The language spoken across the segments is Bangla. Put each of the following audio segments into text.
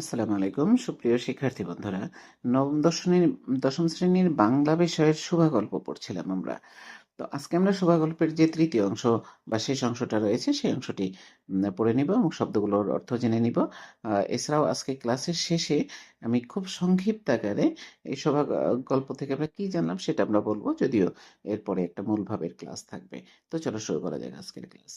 আসসালামু আলাইকুম। সুপ্রিয় শিক্ষার্থী বন্ধুরা, নবম দশমীর, দশম শ্রেণির বাংলা বিষয়ের শুভাগল্প পড়ছিলাম আমরা। তো আজকে আমরা শুভাগল্পের যে তৃতীয় অংশ বা শেষ অংশটা রয়েছে, সেই অংশটি পড়ে নিব এবং শব্দগুলোর অর্থ জেনে নিব। এছাড়াও আজকে ক্লাসের শেষে আমি খুব সংক্ষিপ্ত আকারে এই শোভা গল্প থেকে আমরা কি জানলাম সেটা আমরা বলব, যদিও এরপরে একটা মূল ভাবের ক্লাস থাকবে। তো চলো শুরু করা যাক আজকের ক্লাস।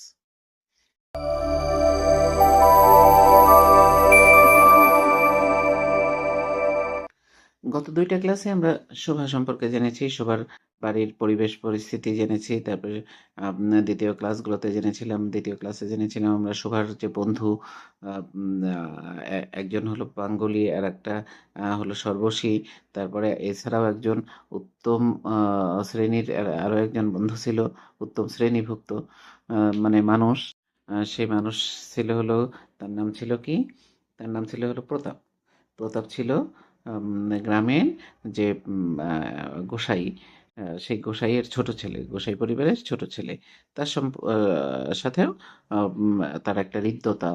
গত দুইটা ক্লাসে আমরা শোভা সম্পর্কে জেনেছি, শোভার বাড়ির পরিবেশ পরিস্থিতি জেনেছি, তারপরে দ্বিতীয় ক্লাসগুলোতে জেনেছিলাম, দ্বিতীয় ক্লাসে জেনেছিলাম আমরা শোভার যে বন্ধু একজন হলো পাঙ্গুলি আর একটা হলো সর্বশী, তারপরে এছাড়াও একজন উত্তম শ্রেণির, আর- আরও একজন বন্ধু ছিল, উত্তম শ্রেণীভুক্ত মানে মানুষ সেই মানুষ ছিল হলো, তার নাম ছিল কি? তার নাম ছিল হলো প্রতাপ প্রতাপ ছিল গ্রামের যে গোসাই সেই গোসাইয়ের ছোট ছেলে, গোসাই পরিবারের ছোট ছেলে, তার সাথেও তার একটা হৃদ্যতা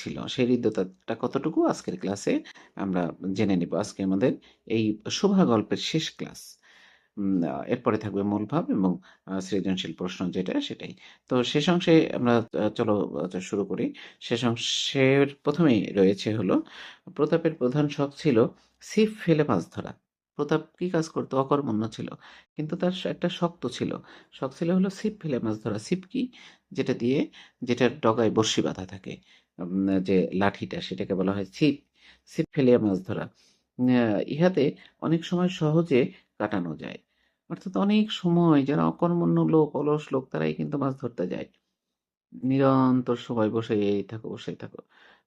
ছিল। সেই হৃদ্যতাটা কতটুকু আজকের ক্লাসে আমরা জেনে নেব। আজকে আমাদের এই শোভা গল্পের শেষ ক্লাস। এরপরে থাকবে মূল ভাব এবং সৃজনশীল প্রশ্ন যেটা, সেটাই। তো শেষ অংশে আমরা চলো শুরু করি। শেষ অংশের প্রথমেই রয়েছে হলো, প্রতাপের প্রধান শখ ছিল ছিপ ফেলে মাছ ধরা। প্রতাপ কি কাজ করতো? অকর্মণ্য ছিল। কিন্তু তার একটা শক্ত ছিল। শখ ছিল হলো ছিপ ফেলে মাছ ধরা। ছিপ কি? যেটা দিয়ে, যেটার ডগায় বড়শি বাঁধা থাকে। যে লাঠিটা, সেটাকে বলা হয় ছিপ। ছিপ ফেলিয়া মাছ ধরা। ইহাতে অনেক সময় সহজে কাটানো যায়। অর্থাৎ অনেক সময় যারা অকর্মণ্য লোক, অলস লোক, তারাই কিন্তু মাছ ধরতে যায়। নিরন্তর সময় বসেই থাকো বসেই থাকো।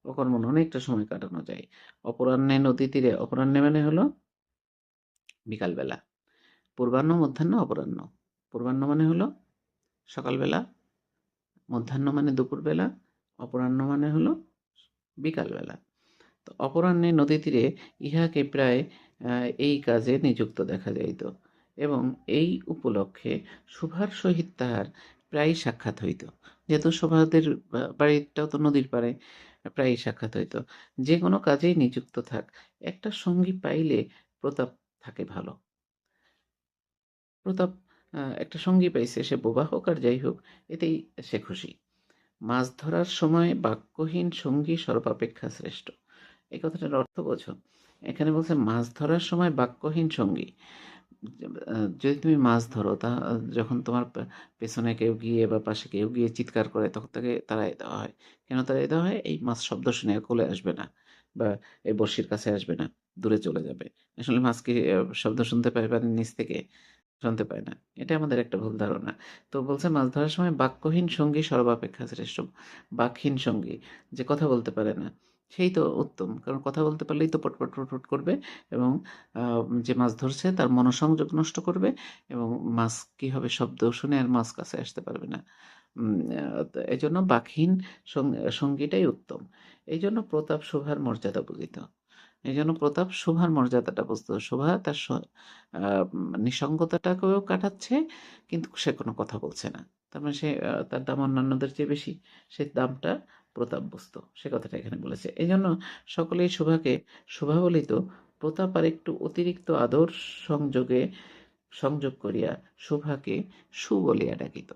অকর্মণ্য অনেকটা সময় কাটানো যায়। অপরাহ্নে নদী তীরে, অপরাহ্নে মানে হলো বিকালবেলা। পূর্বাহ্ন, মধ্যাহ্ন, অপরাহ্ন। পূর্বাহ্ন মানে হলো সকালবেলা, মধ্যাহ্ন মানে দুপুরবেলা, অপরাহ্ন মানে হলো বিকালবেলা। তো অপরাহ্নে নদী তীরে ইহাকে প্রায় এই কাজে নিযুক্ত দেখা যাইত এবং এই উপলক্ষে সুভার সহিত তাহার প্রায় সাক্ষাৎ হইত। যেহেতু শোভাদের বাড়িটাও তো নদীর পাড়ে। প্রায় সাক্ষাৎ হইত যে কোনো কাজেই নিযুক্ত থাক, একটা সঙ্গী পাইলে প্রতাপ থাকে ভালো। প্রতাপ একটা সঙ্গী পাইছে, সে বোবা হোক আর যাই হোক, এতেই সে খুশি। মাছ ধরার সময় বাক্যহীন সঙ্গী সর্বাপেক্ষা শ্রেষ্ঠ। এই কথাটার অর্থ বোঝো। এখানে বলছে মাছ ধরার সময় বাক্যহীন সঙ্গী। যদি তুমি মাছ ধরো, তা যখন তোমার পেছনে কেউ গিয়ে বা পাশে কেউ গিয়ে চিৎকার করে, তখন তাকে তাড়াই দেওয়া হয়। কেন তাড়াই দেওয়া হয়? এই মাছ শব্দ শুনে কোলে আসবে না বা এই বড়শির কাছে আসবে না, দূরে চলে যাবে। আসলে মাছ কি শব্দ শুনতে পায় পানির নিচ থেকে শুনতে পায় না? এটা আমাদের একটা ভুল ধারণা। তো বলছে, মাছ ধরার সময় বাক্যহীন সঙ্গী সর্বাপেক্ষা শ্রেষ্ঠ। বাকহীন সঙ্গী, যে কথা বলতে পারে না। সেই তো উত্তম। কারণ কথা বলতে পারলেই তো পটপট পটপট করবে এবং যে মাছ ধরছে তার মনোসংযোগ নষ্ট করবে এবং মাছ কি হবে শব্দ শুনে আর মাছ কাছে আসতে পারবে না। এই জন্য বাকহীন সঙ্গ- সঙ্গীটাই উত্তম। এই জন্য প্রতাপ শোভার মর্যাদা বুঝিত। এই জন্য প্রতাপ শোভার মর্যাদাটা বুঝতো। শোভা তার নিঃসঙ্গতাটাকেও কাটাচ্ছে কিন্তু সে কোনো কথা বলছে না। তার মানে সে তার দাম অন্যান্যদের চেয়ে বেশি। সে দামটা প্রতাপ বুঝতো সে কথাটা এখানে বলেছে। এই জন্য সকলেই শোভাকে শোভা বলিত প্রতাপ আর একটু অতিরিক্ত আদর সংযোগে সংযোগ করিয়া শোভাকে সু বলিয়া ডাকিত।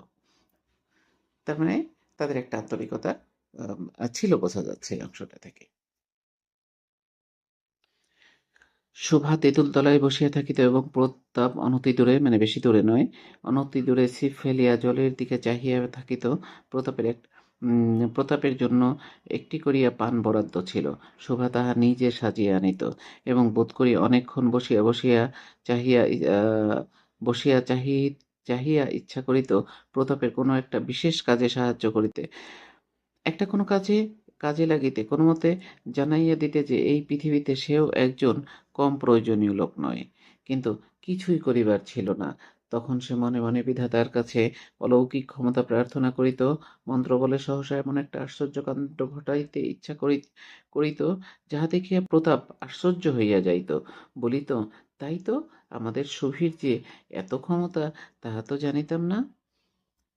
তার মানে তাদের একটা আন্তরিকতা ছিল বোঝা যাচ্ছে এই অংশটা থেকে। শোভা তেঁতুল তলায় বসিয়া থাকিত এবং প্রতাপ অনতি দূরে মানে বেশি দূরে নয় অনতি দূরে ছিপ ফেলিয়া জলের দিকে চাহিয়া থাকিত প্রতাপের এক উম, প্রতাপের জন্য একটি করিয়া পান বরাদ্দ ছিল। শোভা তাহা নিজে সাজিয়া আনিত এবং বোধ করি অনেকক্ষণ বসিয়া বসিয়া চাহিয়া বসিয়া চাহি, চাহিয়া ইচ্ছা করিত প্রতাপের কোনো একটা বিশেষ কাজে সাহায্য করিতে। একটা কোনো কাজে কাজে লাগিতে কোনো মতে জানাইয়া দিতে যে এই পৃথিবীতে সেও একজন কম প্রয়োজনীয় লোক নয়। কিন্তু কিছুই করিবার ছিল না। তখন সে মনে মনে বিধাতার কাছে অলৌকিক ক্ষমতা প্রার্থনা করিত, মন্ত্র বলে সহসা এমন একটা আশ্চর্যকাণ্ড ঘটাইতে ইচ্ছা করি করিত, যাহা দেখিয়া প্রতাপ আশ্চর্য হইয়া যাইত। বলিত, তাই তো, আমাদের সুভীর যে এত ক্ষমতা, তাহা তো জানিতাম না?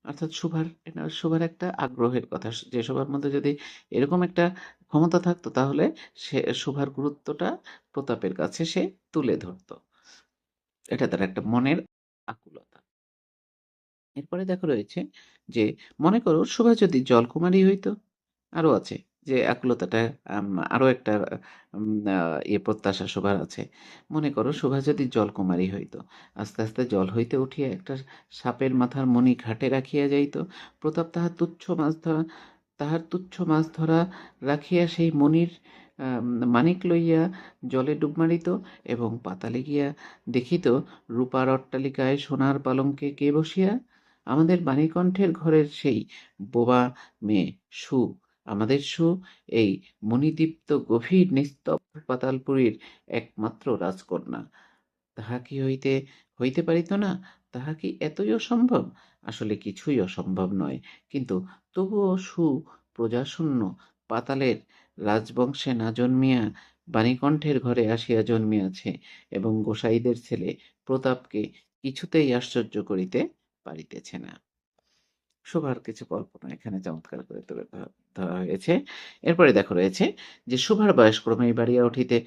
অর্থাৎ শোভার শোভার একটা আগ্রহের কথা। যে শোভার মধ্যে যদি এরকম একটা ক্ষমতা থাকতো, তাহলে সে শোভার গুরুত্বটা প্রতাপের কাছে সে তুলে ধরতো। এটা তার একটা মনের এরপরে দেখো রয়েছে যে মনে করো শোভা যদি জলকুমারী হইতো আরও আছে যে আকুলতাটা আরও একটা আহ, ইয়ে প্রত্যাশা শোভার আছে। মনে করো শোভা যদি জলকুমারী হইতো আস্তে আস্তে জল হইতে উঠিয়া একটা সাপের মাথার মণি ঘাটে রাখিয়া যাইত প্রতাপ তাহার তুচ্ছ মাছ ধরা তাহার তুচ্ছ মাছ ধরা রাখিয়া সেই আম, মানিক লইয়া জলে ডুব মারিত এবং পাতালে গিয়া দেখিত রূপার অট্টালিকায় সোনার পালঙ্কে কে বসিয়া আমাদের বাণীকণ্ঠের ঘরের সেই বোবা মেয়ে সু, আমাদের সু এই মণিদীপ্ত গভীর নিস্তব্ধ পাতালপুরীর একমাত্র রাজকন্যা। তাহা কি হইতে হইতে পারিত না? তাহা কি এতই অসম্ভব? আসলে কিছুই অসম্ভব নয়। কিন্তু তবুও সু প্রজাশূন্য পাতালের রাজবংশে না জন্মিয়া বাণীকণ্ঠের ঘরে আসিয়া জন্মিয়াছে এবং গোসাইদের ছেলে প্রতাপকে কিছুতেই আশ্চর্য করিতে পারিতেছে না। শোভার কিছু কল্পনা এখানে চমৎকার করে তুলে ধরা- হয়েছে। এরপরে দেখো রয়েছে যে, শোভার বয়স ক্রমেই বাড়িয়া উঠিতেছে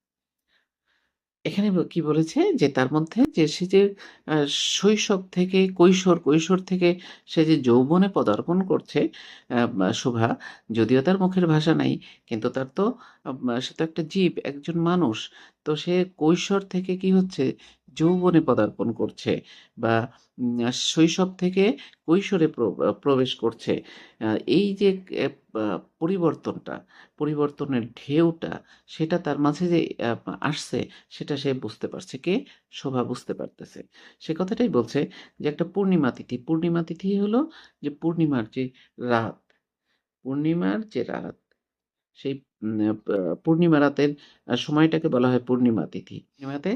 এখানে কি বলেছে? যে তার মধ্যে যে সে যে শৈশব থেকে কৈশোর কৈশোর থেকে সে যে যৌবনে পদার্পণ করছে শোভা, যদিও তার মুখের ভাষা নাই, কিন্তু তার তো সে তো একটা জীব, একজন মানুষ। তো সে কৈশোর থেকে কি হচ্ছে? যৌবনে পদার্পণ করছে বা শৈশব থেকে কৈশোরে প্রবেশ করছে। এই যে পরিবর্তনটা, পরিবর্তনের ঢেউটা, সেটা তার মাঝে যে আসছে, সেটা সে বুঝতে পারছে, কে? শোভা বুঝতে পারতেছে। সে কথাটাই বলছে যে, একটা পূর্ণিমা তিথি। পূর্ণিমা তিথি হলো যে, পূর্ণিমার যে রাত, পূর্ণিমার যে রাত, সেই পূর্ণিমা রাতের সময়টাকে বলা হয় পূর্ণিমা তিথি। পূর্ণিমাতে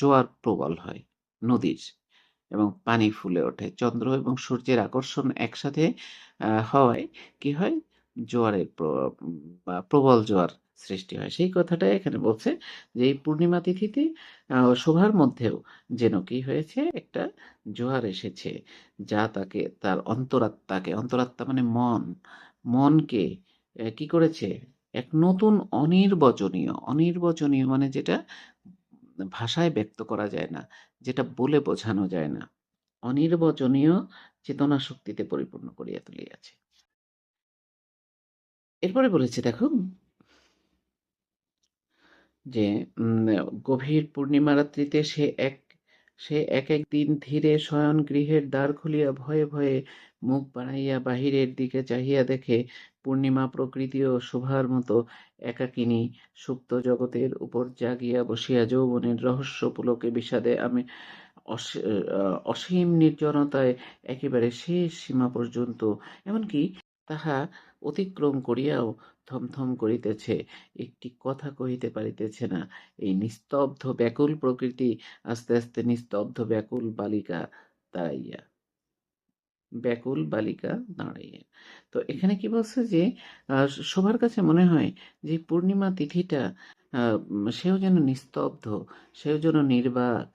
জোয়ার প্রবল হয়, নদীর এবং পানি ফুলে ওঠে। চন্দ্র এবং সূর্যের আকর্ষণ একসাথে হওয়ায় কি হয়? জোয়ারের প্রবল জোয়ার সৃষ্টি হয়। সেই কথাটা এখানে বলছে যে, এই পূর্ণিমা তিথিতে শোভার মধ্যেও যেন কি হয়েছে? একটা জোয়ার এসেছে, যা তাকে, তার অন্তরাত্মাকে, অন্তরাত্মা মানে মন, মনকে কি করেছে? এক নতুন অনির্বচনীয় অনির্বচনীয় মানে যেটা ভাষায় ব্যক্ত করা যায় না, যেটা বলে বোঝানো যায় না। অনির্বচনীয় চেতনা শক্তিতে পরিপূর্ণ করিয়া তুলিয়াছে। এরপরে বলেছে, দেখো, যে গভীর পূর্ণিমা রাত্রিতে সে এক সে এক দিন ধীরে শয়ন গৃহের দ্বার খুলিয়া ভয়ে ভয়ে মুখ বাড়াইয়া বাহিরের দিকে চাহিয়া দেখে, পূর্ণিমা প্রকৃতি ও শোভার মতো একাকিনী, সুপ্ত জগতের উপর জাগিয়া বসিয়া যৌবনের রহস্য পুলকে বিষাদে আমি অসী- অসীম নির্জনতায় একেবারে শেষ সীমা পর্যন্ত। এমনকি তাহা অতিক্রম করিয়াও থমথম করিতেছে, একটি কথা কহিতে পারিতেছে না। এই নিস্তব্ধ ব্যাকুল প্রকৃতি আস্তে আস্তে নিস্তব্ধ ব্যাকুল বালিকা দাঁড়াইয়া, ব্যাকুল বালিকা দাঁড়াইয়া। তো এখানে কি বলছে যে সবার কাছে মনে হয় যে পূর্ণিমা তিথিটা সেও যেন নিস্তব্ধ, সেও যেন নির্বাক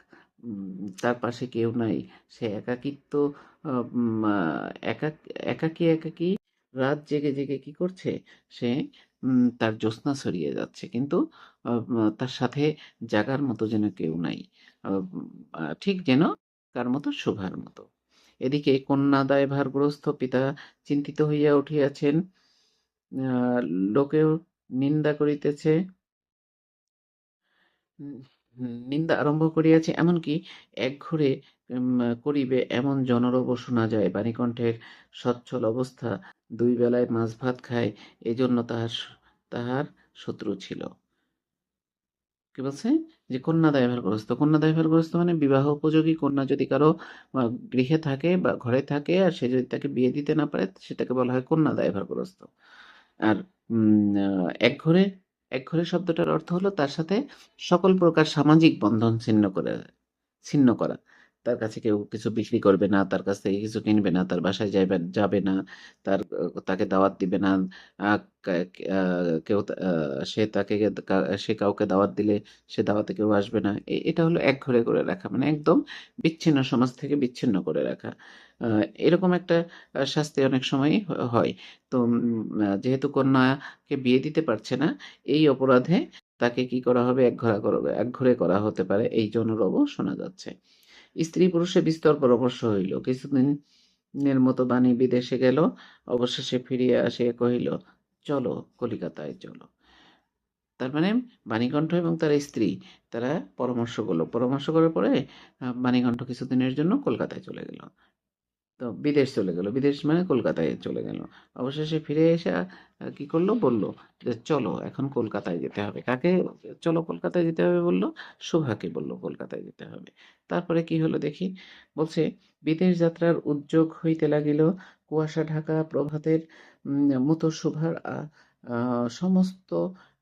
তার পাশে কেউ নাই। সে একাকিত্ব একা একাকী একাকী রাত জেগে জেগে কি করছে? সে তার জ্যোৎস্না ছড়িয়ে যাচ্ছে। কিন্তু তার সাথে জাগার মতো যেন কেউ নাই। ঠিক যেন কার মতো শোভার মতো। এদিকে কন্যা দায় ভারগ্রস্ত পিতা চিন্তিত হইয়া উঠিয়াছেন। লোকেও নিন্দা করিতেছে। নিন্দা আরম্ভ করিয়াছে এমনকি একঘরে উম, করিবে এমন জনরব শোনা যায়। বাণীকণ্ঠের সচ্ছল অবস্থা দুই বেলায় মাছ ভাত খায়, এজন্য তাহার তাহার শত্রু ছিল। কি বলছে? যে কন্যা দায়ভারগ্রস্ত কন্যা দায়ভারগ্রস্ত মানে বিবাহ উপযোগী কন্যা যদি কারও গৃহে থাকে বা ঘরে থাকে আর সে যদি তাকে বিয়ে দিতে না পারে, সেটাকে বলা হয় কন্যা দায়ভারগ্রস্ত আর এক ঘরে একঘরে একঘরে শব্দটার অর্থ হলো তার সাথে সকল প্রকার সামাজিক বন্ধন ছিন্ন করে, ছিন্ন করা। তার কাছে কেউ কিছু বিক্রি করবে না, তার কাছ থেকে কিছু কিনবে না, তার বাসায় যাবে যাবে না, তার তাকে দাওয়াত দিবে না কেউ সে তাকে সে কাউকে দাওয়াত দিলে সে দাওয়াতে কেউ আসবে না। এটা হলো একঘরে করে রাখা মানে একদম বিচ্ছিন্ন সমাজ থেকে বিচ্ছিন্ন করে রাখা। এরকম একটা শাস্তি অনেক সময় হয়। তো যেহেতু কন্যাকে বিয়ে দিতে পারছে না, এই অপরাধে তাকে কি করা হবে? একঘরা করা একঘরে করা হতে পারে, এই যৌনরবও শোনা যাচ্ছে। স্ত্রী পুরুষে বিস্তর পরামর্শ হইল। কিছুদিনের মতো বাণী বিদেশে গেল, অবশেষে ফিরিয়া আসিয়া কহিল, চলো কলিকাতায়, চলো। তার মানে বাণীকণ্ঠ এবং তার স্ত্রী, তারা পরামর্শ করল। পরামর্শ করার পরে, বাণীকণ্ঠ কিছুদিনের জন্য কলকাতায় চলে গেল। তো বিদেশ চলে গেল। বিদেশ মানে কলকাতায় চলে গেল। অবশেষে ফিরে এসে কি করল? বলল যে, চলো, এখন কলকাতায় যেতে হবে। কাকে? চলো, কলকাতায় যেতে হবে, বলল। সুভাকে বলল, কলকাতায় যেতে হবে। তারপরে কি হলো দেখি? বলছে, বিদেশ যাত্রার উদ্যোগ হইতে লাগিল কুয়াশা, ঢাকা, প্রভাতের মতো শোভার সমস্ত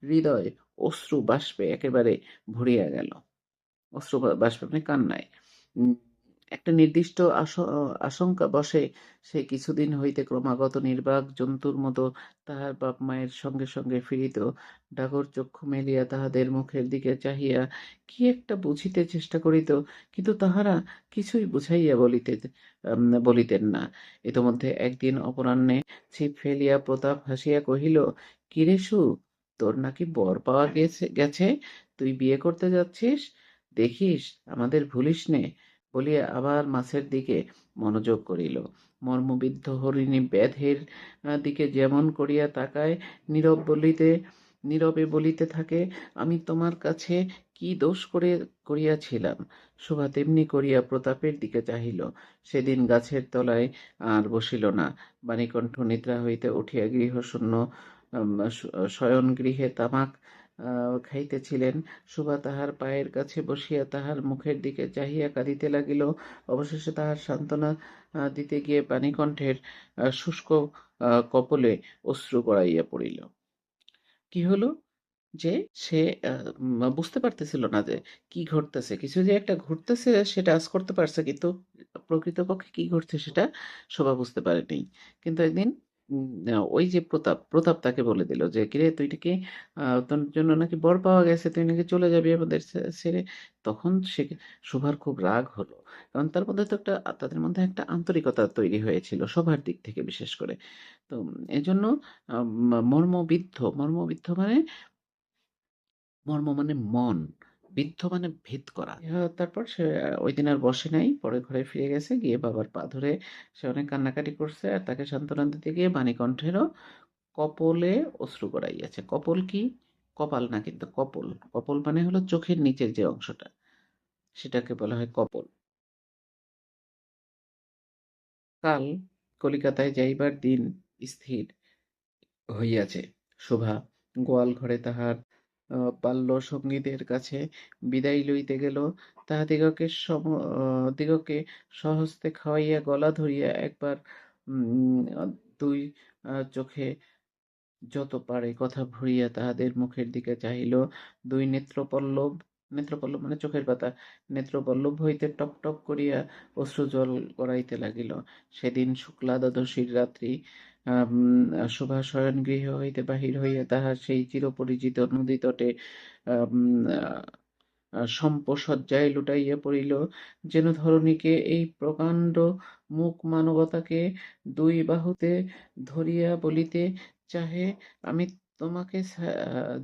হৃদয় অশ্রু বাষ্পে একেবারে ভরিয়া গেল। অশ্রু বাষ্পে মানে কান্নায়। একটা নির্দিষ্ট আশ- আশঙ্কা বসে সে কিছুদিন হইতে ক্রমাগত নির্বাক জন্তুর মতো তাহার বাপ মায়ের সঙ্গে সঙ্গে ফিরিত। ডাগর চক্ষু মেলিয়া তাহাদের মুখের দিকে চাহিয়া কি একটা বুঝিতে চেষ্টা করিত, কিন্তু তাহারা কিছুই বুঝাইয়া বলিতে বলিতেন না। ইতোমধ্যে একদিন অপরাহ্নে ছিপ ফেলিয়া প্রতাপ হাসিয়া কহিল কিরে সু, তোর নাকি বর পাওয়া গেছে গেছে? তুই বিয়ে করতে যাচ্ছিস? দেখিস, আমাদের ভুলিস নে। বলিয়া আবার মাছের দিকে মনোযোগ করিল। মর্মবিদ্ধ হরিণী ব্যাধের দিকে যেমন করিয়া তাকায় নীরব বলিতে নীরবে বলিতে থাকে আমি তোমার কাছে কি দোষ করে করিয়াছিলাম? শোভা তেমনি করিয়া প্রতাপের দিকে চাহিল। সেদিন গাছের তলায় আর বসিল না। বাণীকণ্ঠ নিদ্রা হইতে উঠিয়া গৃহশূন্য উম, শয়ন গৃহে তামাক খাইতেছিলেন। শোভা তাহার পায়ের কাছে বসিয়া তাহার মুখের দিকে চাহিয়া কাঁদিতে লাগিল। অবশেষে তাহার সান্ত্বনা দিতে গিয়ে পানিকণ্ঠের শুষ্ক কপলে অশ্রু গড়াইয়া পড়িল। কি হলো যে সে বুঝতে পারতেছিল না যে কি ঘটতেছে। কিছু যে একটা ঘটতেছে সেটা আজ করতে পারছে, কিন্তু প্রকৃতপক্ষে কি ঘটছে সেটা শোভা বুঝতে পারেনি। কিন্তু একদিন ওই যে প্রতাপ প্রতাপ তাকে বলে দিল যে, কিরে, তুই নাকি তোর জন্য নাকি বর পাওয়া গেছে, তুই নাকি চলে যাবি আমাদের ছেড়ে? তখন সে শোভার খুব রাগ হলো। কারণ তার মধ্যে তো একটা, তাদের মধ্যে একটা আন্তরিকতা তৈরি হয়েছিল সবার দিক থেকে বিশেষ করে। তো এজন্য মর্মবিদ্ধ মর্মবিদ্ধ মানে মর্ম মানে মন। বিদ্ধ মানে ভেদ করা। তারপর সে ওই দিন আর বসে নাই, পরে ঘরে ফিরে গেছে, গিয়ে বাবার পা ধরে সে অনেক কান্নাকাটি করছে আর তাকে সান্ত্বনা দিতে গিয়ে বাণীকণ্ঠেরও কপলে অশ্রু গড়াইয়াছে। কপল কি? কপাল না কিন্তু কপল। কপল মানে হলো চোখের নিচের যে অংশটা, সেটাকে বলা হয় কপল। কাল কলিকাতায় যাইবার দিন স্থির হইয়াছে। শোভা গোয়াল ঘরে তাহার বাল্য সঙ্গীদের কাছে বিদায় লইতে গেল। তাহাদিগকে সম দিগকে স্বহস্তে খাওয়াইয়া গলা ধরিয়া একবার দুই চোখে যত পারে কথা ভরিয়া তাহাদের মুখের দিকে চাহিল। দুই নেত্রপল্লব নেত্রপল্লব মানে চোখের পাতা, নেত্রপল্লব হইতে টপ টপ করিয়া অশ্রু জল গড়াইতে লাগিল। সেদিন শুক্লা দ্বাদশীর রাত্রি শোভা শয়ন গৃহ হইতে বাহির হইয়া তাহার সেই চিরপরিচিত নদী তটে সম্পসজ্জায় লুটাইয়া পড়িল, যেন ধরণীকে এই প্রকাণ্ড মুখ মানবতাকে দুই বাহুতে ধরিয়া বলিতে চাহে, আমি তোমাকে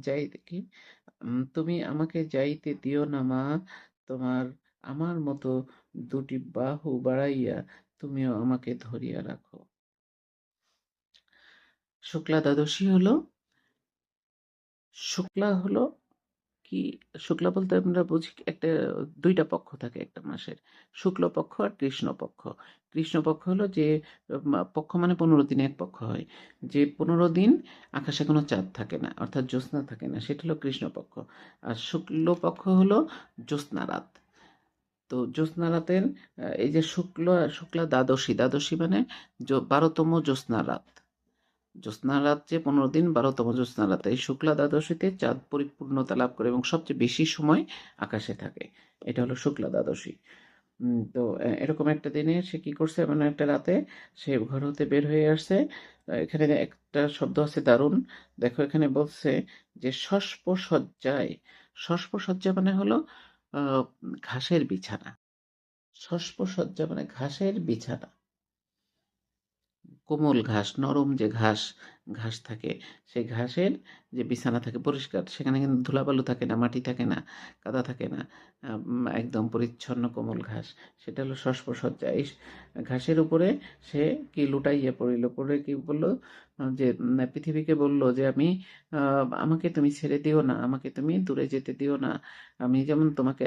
যাই কি তুমি আমাকে যাইতে দিও না মা, তোমার, আমার মতো দুটি বাহু বাড়াইয়া তুমিও আমাকে ধরিয়া রাখো। শুক্লা দ্বাদশী হলো। শুক্লা হলো কি? শুক্লা বলতে আমরা বুঝি একটা, দুইটা পক্ষ থাকে একটা মাসের। শুক্ল পক্ষ আর কৃষ্ণ পক্ষ। কৃষ্ণ পক্ষ হলো যে পক্ষ মানে পনেরো দিনে এক পক্ষ হয়। যে পনেরো দিন আকাশে কোনো চাঁদ থাকে না, অর্থাৎ জ্যোৎস্না থাকে না, সেটা হলো কৃষ্ণ পক্ষ। আর শুক্ল পক্ষ হলো জ্যোৎস্না রাত তো জ্যোৎস্না রাতের এই যে শুক্ল শুক্লা দ্বাদশী দ্বাদশী মানে বারোতম জ্যোৎস্না রাত জ্যোৎস্না রাত যে পনেরো দিন বারোতম জ্যোৎস্না রাতে এই শুক্লা দ্বাদশীতে চাঁদ পরিপূর্ণতা লাভ করে এবং সবচেয়ে বেশি সময় আকাশে থাকে। এটা হলো শুক্লা দ্বাদশী। তো এরকম একটা দিনে সে কি করছে? মানে একটা রাতে সে ঘর হতে বের হয়ে আসছে। এখানে একটা শব্দ আছে, দারুণ। দেখো, এখানে বলছে যে সজ্জায় সজ্জা মানে হলো ঘাসের বিছানা। সজ্জা মানে ঘাসের বিছানা। কোমল ঘাস, নরম যে ঘাস ঘাস থাকে, সেই ঘাসের যে বিছানা থাকে পরিষ্কার, সেখানে কিন্তু ধুলাবালু থাকে না, মাটি থাকে না, কাদা থাকে না একদম পরিচ্ছন্ন কোমল ঘাস। সেটা হলো শস্পসজ্জা এই ঘাসের উপরে সে কি লুটাইয়া পড়িল? পড়ে কি বলল? যে পৃথিবীকে বলল যে, আমি আমাকে তুমি ছেড়ে দিও না, আমাকে তুমি দূরে যেতে দিও না। আমি যেমন তোমাকে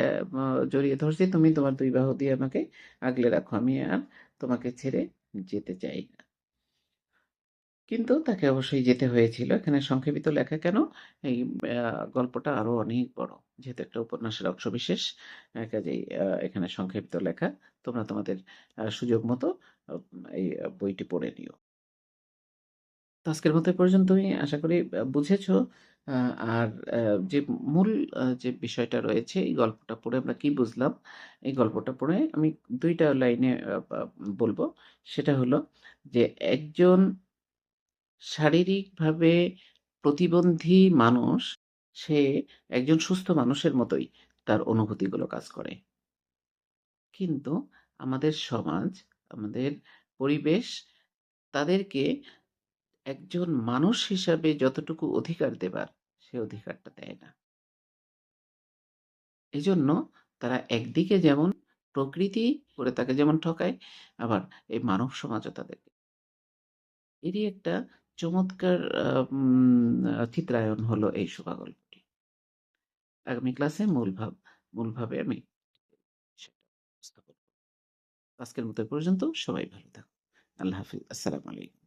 জড়িয়ে ধরছি, তুমি তোমার দুই বাহু দিয়ে আমাকে আগলে রাখো। আমি আর তোমাকে ছেড়ে যেতে চাই না। কিন্তু তাকে অবশ্যই যেতে হয়েছিল। এখানে সংক্ষেপিত লেখা কেন? এই গল্পটা আরও অনেক বড়। যেহেতু একটা উপন্যাসের অংশবিশেষ কাজেই এখানে সংক্ষেপিত লেখা। তোমরা তোমাদের সুযোগ মতো এই বইটি পড়ে নিও। তো আজকের মতো পর্যন্ত তুমি আশা করি বুঝেছ। আর যে মূল যে বিষয়টা রয়েছে, এই গল্পটা পড়ে আমরা কি বুঝলাম? এই গল্পটা পড়ে আমি দুইটা লাইনে বলব। সেটা হলো যে একজন শারীরিকভাবে প্রতিবন্ধী মানুষ, সে একজন সুস্থ মানুষের মতোই তার অনুভূতিগুলো কাজ করে। কিন্তু আমাদের সমাজ, আমাদের পরিবেশ, তাদেরকে একজন মানুষ হিসাবে যতটুকু অধিকার দেবার, সে অধিকারটা দেয় না। এজন্য তারা একদিকে যেমন প্রকৃতি করে তাকে যেমন ঠকায়, আবার এই মানব সমাজও তাদেরকে। এরই একটা চমৎকার চিত্রায়ন হলো এই শোভা গল্পটি আগামী ক্লাসে মূলভাব মূলভাবে আমি আজকের মতো পর্যন্ত সবাই ভালো থাকুন। আল্লাহ হাফিজ। আসসালামু আলাইকুম।